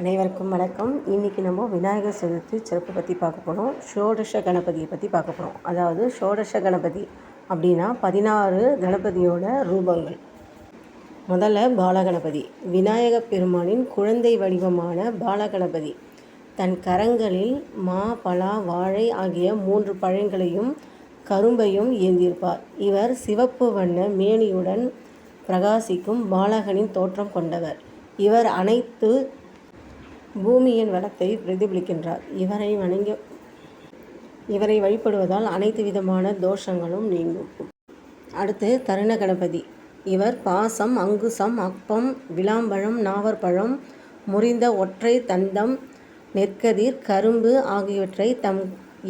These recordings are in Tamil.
அனைவருக்கும் வணக்கம். இன்றைக்கி நம்ம விநாயகர் சதுர்த்தி சிறப்பு பற்றி பார்க்க போகிறோம் ஷோடஷ கணபதியை பற்றி பார்க்க போகிறோம் அதாவது ஷோடஷ கணபதி அப்படின்னா பதினாறு கணபதியோட ரூபங்கள். முதல்ல பாலகணபதி. விநாயக பெருமானின் குழந்தை வடிவமான பாலகணபதி. தன் கரங்களில் மா பலா வாழை ஆகிய மூன்று பழங்களையும் கரும்பையும் ஏந்தியிருப்பார் இவர் சிவப்பு வண்ண மேனியுடன் பிரகாசிக்கும் பாலகனின் தோற்றம் கொண்டவர். இவர் அனைத்து பூமியின் வளத்தை பிரதிபலிக்கின்றார். இவரை வணங்கி இவரை வழிபடுவதால் அனைத்து விதமான தோஷங்களும் நீங்கும். அடுத்து தருண கணபதி இவர் பாசம் அங்குசம் அப்பம் விளாம்பழம் நாவற்பழம் முறிந்த ஒற்றை தந்தம் நெற்கதிர் கரும்பு ஆகியவற்றை தம்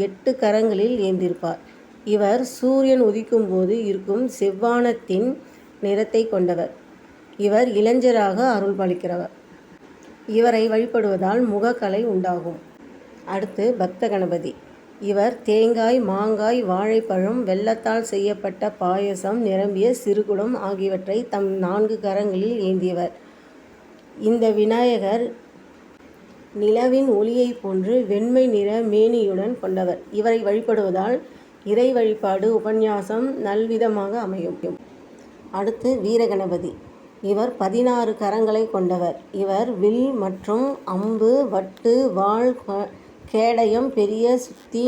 எட்டு கரங்களில் ஏந்திருப்பார். இவர் சூரியன் உதிக்கும் போது இருக்கும் செவ்வானத்தின் நிறத்தை கொண்டவர். இவர் இளைஞராக அருள் பாலிக்கிறவர் இவரை வழிபடுவதால் முகக்கலை உண்டாகும். அடுத்து பக்த கணபதி இவர் தேங்காய் மாங்காய் வாழைப்பழம் வெள்ளத்தால் செய்யப்பட்ட பாயசம் நிரம்பிய சிறுகுடம் ஆகியவற்றை தம் நான்கு கரங்களில் ஏந்தியவர். இந்த விநாயகர் நிலவின் ஒளியைப் போன்று வெண்மை நிற மேனியுடன் கொண்டவர். இவரை வழிபடுவதால் இறை வழிபாடு உபன்யாசம் நல்விதமாக அமையும். அடுத்து வீரகணபதி. இவர் பதினாறு கரங்களை கொண்டவர். இவர் வில் மற்றும் அம்பு வட்டு வாள் கேடயம் பெரிய சுத்தி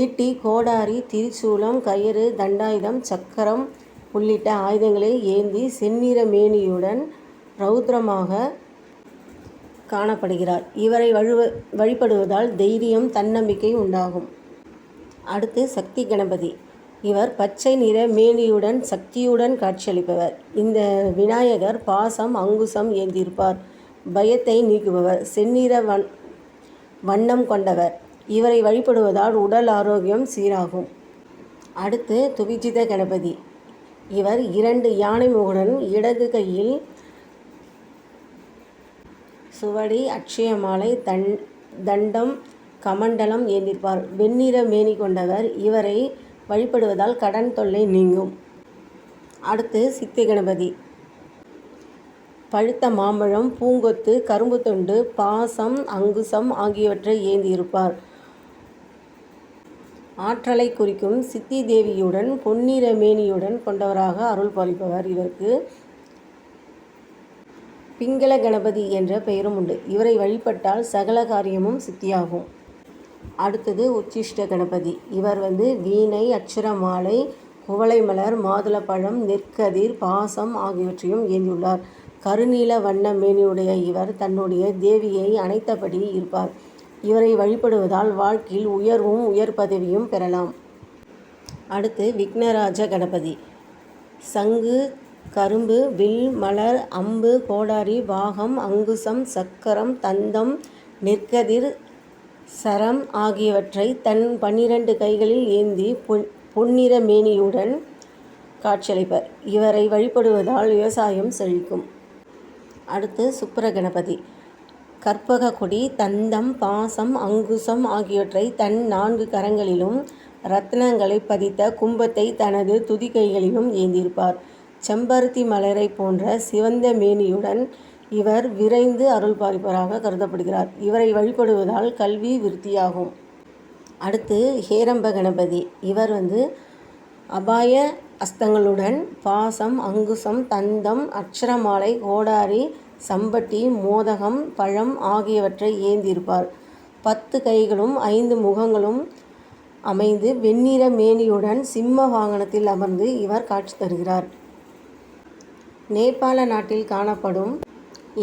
ஈட்டி கோடாரி திரிசூலம் கயிறு தண்டாயுதம் சக்கரம் உள்ளிட்ட ஆயுதங்களை ஏந்தி செந்நிற மேனியுடன் ரௌத்ரமாக காணப்படுகிறார். இவரை வழுவ வழிபடுவதால் தைரியம் தன்னம்பிக்கை உண்டாகும். அடுத்து சக்தி கணபதி. இவர் பச்சை நிற மேனியுடன் சக்தியுடன் காட்சியளிப்பவர். இந்த விநாயகர் பாசம் அங்குசம் ஏந்திருப்பார். பயத்தை நீக்குபவர் செந்நிற வன் வண்ணம் கொண்டவர். இவரை வழிபடுவதால் உடல் ஆரோக்கியம் சீராகும். அடுத்து துவிஜித கணபதி. இவர் இரண்டு யானை முகுடன் இடது கையில் சுவடி அட்சயமாலை தன் தண்டம் கமண்டலம் ஏந்திருப்பார். வெண்ணிற மேனி கொண்டவர். இவரை வழிபடுவதால் கடன் தொல்லை நீங்கும். அடுத்து சித்தி கணபதி. பழுத்த மாம்பழம் பூங்கொத்து கரும்பு தொண்டு பாசம் அங்குசம் ஆகியவற்றை ஏந்தியிருப்பார். ஆற்றலை குறிக்கும் சித்தி தேவியுடன் பொன்னிற மேனியுடன் கொண்டவராக அருள் பாலிப்பவர் இவருக்கு. பிங்கள கணபதி என்ற பெயரும் உண்டு. இவரை வழிபட்டால் சகல காரியமும் சித்தியாகும். அடுத்தது உச்சிஷ்ட கணபதி. இவர் வந்து வீணை அக்ஷரமாலை குவளை மலர் மாதுளப்பழம் நெற்கதிர் பாசம் ஆகியவற்றையும் ஏந்தியுள்ளார். கருநீல வண்ண மேனியுடைய இவர் தன்னுடைய தேவியை அணைத்தபடி இருப்பார். இவரை வழிபடுவதால் வாழ்க்கையில் உயர்வும் உயர் பதவியும் பெறலாம். அடுத்து விக்னராஜ கணபதி. சங்கு கரும்பு வில் மலர் அம்பு கோடாரி வாகம் அங்குசம் சக்கரம் தந்தம் நெற்கதிர் சரம் ஆகியவற்றை தன் பன்னிரண்டு கைகளில் ஏந்தி பொன் பொன்னிற மேனியுடன் காட்சியளிப்பர். இவரை வழிபடுவதால் விவசாயம் செழிக்கும். அடுத்து சுப்பர கணபதி கற்பக கொடி தந்தம் பாசம் அங்குசம் ஆகியவற்றை தன் நான்கு கரங்களிலும் ரத்னங்களை பதித்த கும்பத்தை தனது துதிக்கைகளிலும் ஏந்தியிருப்பார் செம்பருத்தி மலரை போன்ற சிவந்த மேனியுடன் இவர் விரைந்து அருள் பாலிப்பவராக கருதப்படுகிறார். இவரை வழிபடுவதால் கல்வி விருத்தியாகும். அடுத்து ஹேரம்ப கணபதி. இவர் வந்து அபாய அஸ்தங்களுடன் பாசம் அங்குசம் தந்தம் அக்ஷரமாலை கோடாரி சம்பட்டி மோதகம் பழம் ஆகியவற்றை ஏந்தியிருப்பார் பத்து கைகளும் ஐந்து முகங்களும் அமைந்து வெண்ணிற மேனியுடன் சிம்ம வாகனத்தில் அமர்ந்து இவர் காட்சி தருகிறார். நேபாள நாட்டில் காணப்படும்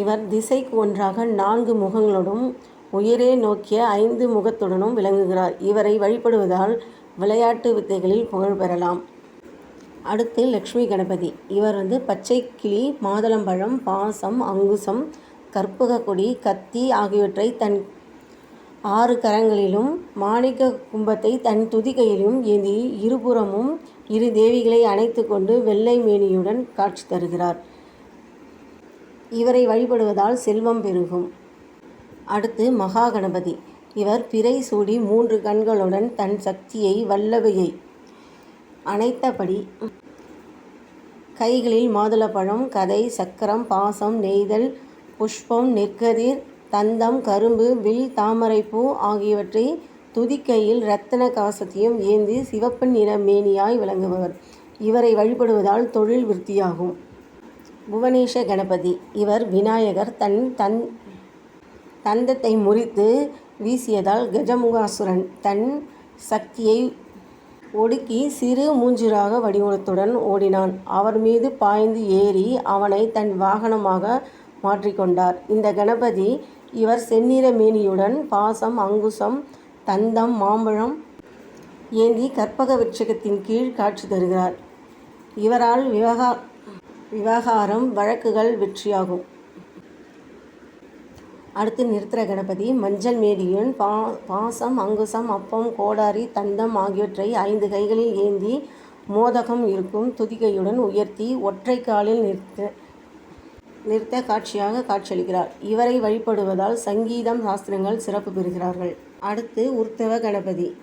இவர் திசைக்கு ஒன்றாக நான்கு முகங்களுடனும் உயரே நோக்கிய ஐந்து முகத்துடனும் விளங்குகிறார். இவரை வழிபடுவதால் விளையாட்டு வித்தைகளில் புகழ் பெறலாம். அடுத்து லக்ஷ்மி கணபதி. இவர் வந்து பச்சை கிளி மாதுளம்பழம் பாசம் அங்குசம் கற்பக கொடி கத்தி ஆகியவற்றை தன் ஆறு கரங்களிலும் மாணிக்க கும்பத்தை தன் துதிக்கையிலும் ஏந்தி இருபுறமும் இரு தேவிகளை அணைத்து கொண்டு வெள்ளை மேனியுடன் காட்சி தருகிறார். இவரை வழிபடுவதால் செல்வம் பெருகும். அடுத்து மகா கணபதி இவர் பிறை சூடி மூன்று கண்களுடன் தன் சக்தியை வல்லவையை அணைத்தபடி கைகளில் மாதுளப்பழம் கதை சக்கரம் பாசம் நெய்தல் புஷ்பம் நெற்கதிர் தந்தம் கரும்பு வில் தாமரைப்பூ ஆகியவற்றை துதிக்கையில் இரத்தன கவசத்தையும் ஏந்தி சிவப்பு நிற மேனியாய் விளங்குபவர். இவரை வழிபடுவதால் தொழில் விருத்தியாகும். புவனேஷ கணபதி. இவர் விநாயகர் தன் தன் தந்தத்தை முறித்து வீசியதால் கஜமுகாசுரன் தன் சக்தியை ஒடுக்கி சிறு மூஞ்சிராக வடிவத்துடன் ஓடினான். அவர் மீது பாய்ந்து ஏறி அவனை தன் வாகனமாக மாற்றிக்கொண்டார் இந்த கணபதி இவர் செந்நிற மேனியுடன் பாசம் அங்குசம் தந்தம் மாம்பழம் ஏந்தி கற்பக விருட்சகத்தின் கீழ் காட்சி தருகிறார். இவரால் விவகா விவகாரம் வழக்குகள் வெற்றியாகும். அடுத்து நிறுத்துற கணபதி மஞ்சள் மேடியன் பா பாசம் அங்குசம் அப்பம் கோடாரி தந்தம் ஆகியவற்றை ஐந்து கைகளில் ஏந்தி மோதகம் இருக்கும் துதிக்கையுடன் உயர்த்தி ஒற்றை காலில் நிறுத்த நிறுத்த காட்சியாக காட்சியளிக்கிறார். இவரை வழிபடுவதால் சங்கீதம் சாஸ்திரங்கள் சிறப்பு பெறுகிறார்கள். அடுத்து உற்சவ கணபதி.